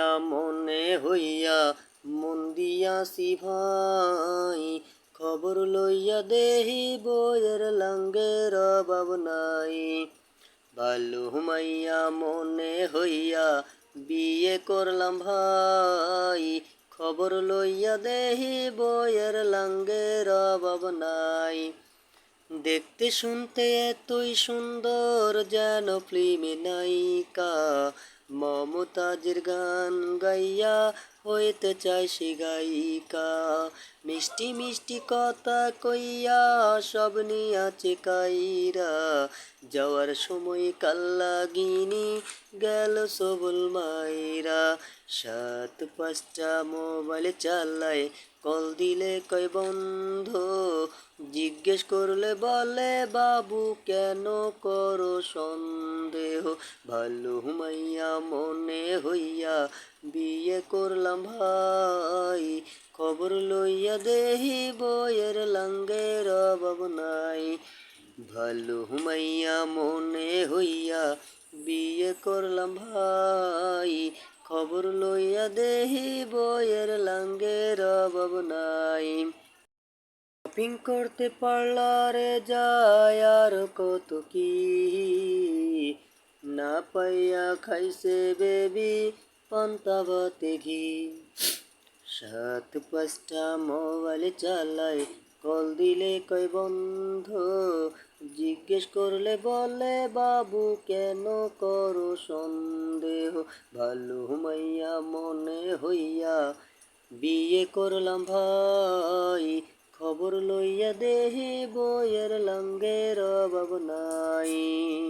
মাইয়া মনে হইয়া মন দিয়াছি ভাই খবর লইয়া দেহি বইয়ের লাঙ্গের অভাব নাই। ভালো মাইয়া মনে হইয়া বিয়ে করলাম ভাই, খবর লইয়া দেহি বইয়ের লাঙ্গের অভাব নাই। দেখতে শুনতে এতই সুন্দর যেন ফিল্মে নায়িকা মমতাজের গান গাইয়া হইতে চাই সে গায়িকা। মিষ্টি মিষ্টি কথা কইয়া সব নিয়াছে কাইরা যাওয়ার সময় কাল্লাগিনি গেল সবল মাইরা সাত পাঁচটা মোবাইল চালায়, কল দিলে কয়, বন্ধ, জিজ্ঞেস করলে বলে, বাবু, কেন করো সন্দেহ? ভালো হুমাইয়া মনে হইয়া, বিয়ে করলাম ভাই, খবর লইয়া দেহি, বইয়ের লাঙ্গের অভাব নাই। ভালো হুমাইয়া, মনে হইয়া বিয়ে করলাম ভাই। খবর লইয়া দেহি বইয়ের লাঙ্গের অভাব নাই। শপিং করতে পার্লারে যায় আর কত কি? না পাইয়া খাইছে বেবি পান্তাবাতে ঘি। সাত পাঁচটা মোবাইল চালায় কল দিলে কয় বন্ধ জিজ্ঞেস করলে বলে, বাবু, কেন করো সন্দেহ? ভালো মাইয়া মনে হইয়া বিয়ে করলাম ভাই। খবর লইয়া দেহি, বইয়ের লঙ্গের অভাব নাই।